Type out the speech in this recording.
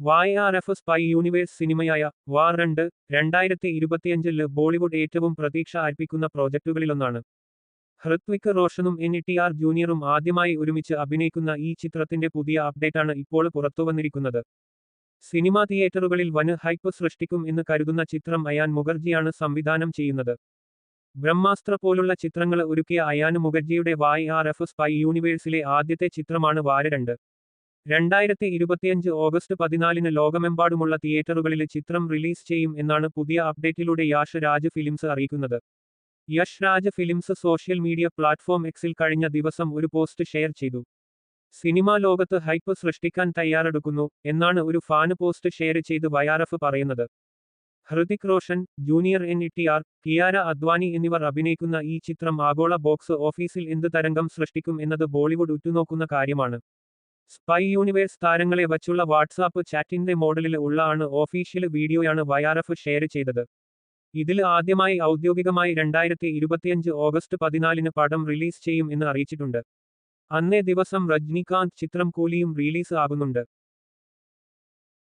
Y R F spy universe സിനിമയായ വാർ രണ്ട് രണ്ടായിരത്തി ഇരുപത്തിയഞ്ചിൽ ബോളിവുഡ് ഏറ്റവും പ്രതീക്ഷ അർപ്പിക്കുന്ന പ്രോജക്റ്റുകളിലൊന്നാണ് ഹൃത്വിക് റോഷനും എൻ ടി ആർ ജൂനിയറും ആദ്യമായി ഒരുമിച്ച് അഭിനയിക്കുന്ന ഈ ചിത്രത്തിന്റെ പുതിയ അപ്ഡേറ്റാണ് ഇപ്പോൾ പുറത്തുവന്നിരിക്കുന്നത് സിനിമാ തിയേറ്ററുകളിൽ വന് ഹൈപ്പ് സൃഷ്ടിക്കും എന്ന് കരുതുന്ന ചിത്രം അയാൻ മുഖർജിയാണ് സംവിധാനം ചെയ്യുന്നത്. ബ്രഹ്മാസ്ത്ര പോലുള്ള ചിത്രങ്ങൾ ഒരുക്കിയ അയാൻ മുഖർജിയുടെ വായ് ആർ എഫ് സ്പൈ യൂണിവേഴ്സിലെ ആദ്യത്തെ ചിത്രമാണ് വാര രണ്ട്. രണ്ടായിരത്തി ഇരുപത്തിയഞ്ച് ഓഗസ്റ്റ് പതിനാലിന് ലോകമെമ്പാടുമുള്ള തിയേറ്ററുകളിൽ ചിത്രം റിലീസ് ചെയ്യും എന്നാണ് പുതിയ അപ്ഡേറ്റിലൂടെ യാഷ് രാജ് ഫിലിംസ് അറിയിക്കുന്നത്. Yash Raj films social media platform എക്സിൽ കഴിഞ്ഞ ദിവസം ഒരു പോസ്റ്റ് ഷെയർ ചെയ്തു. സിനിമാ ലോകത്ത് ഹൈപ്പ് സൃഷ്ടിക്കാൻ തയ്യാറെടുക്കുന്നു എന്നാണ് ഒരു ഫാന് പോസ്റ്റ് ഷെയർ ചെയ്ത് വയാറഫ് പറയുന്നത്. Hrithik Roshan junior N T R Kiara Advani എന്നിവർ അഭിനയിക്കുന്ന ഈ ചിത്രം ആഗോള ബോക്സ് ഓഫീസിൽ എന്ത് തരംഗം സൃഷ്ടിക്കും എന്നത് ബോളിവുഡ് ഉറ്റുനോക്കുന്ന കാര്യമാണ്. സ്പൈ യൂണിവേഴ്സ് താരങ്ങളെ വച്ചുള്ള വാട്സാപ്പ് ചാറ്റിന്റെ മോഡലിൽ ഉള്ള ആണ് ഓഫീഷ്യൽ വീഡിയോയാണ് വയാറഫ് ഷെയർ ചെയ്തത്. ഇതിൽ ആദ്യമായി ഔദ്യോഗികമായി രണ്ടായിരത്തി ഇരുപത്തിയഞ്ച് ഓഗസ്റ്റ് പതിനാലിന് പടം റിലീസ് ചെയ്യും എന്ന് അറിയിച്ചിട്ടുണ്ട്. അന്നേ ദിവസം രജനീകാന്ത് ചിത്രം കൂലിയും റിലീസ് ആകുന്നുണ്ട്.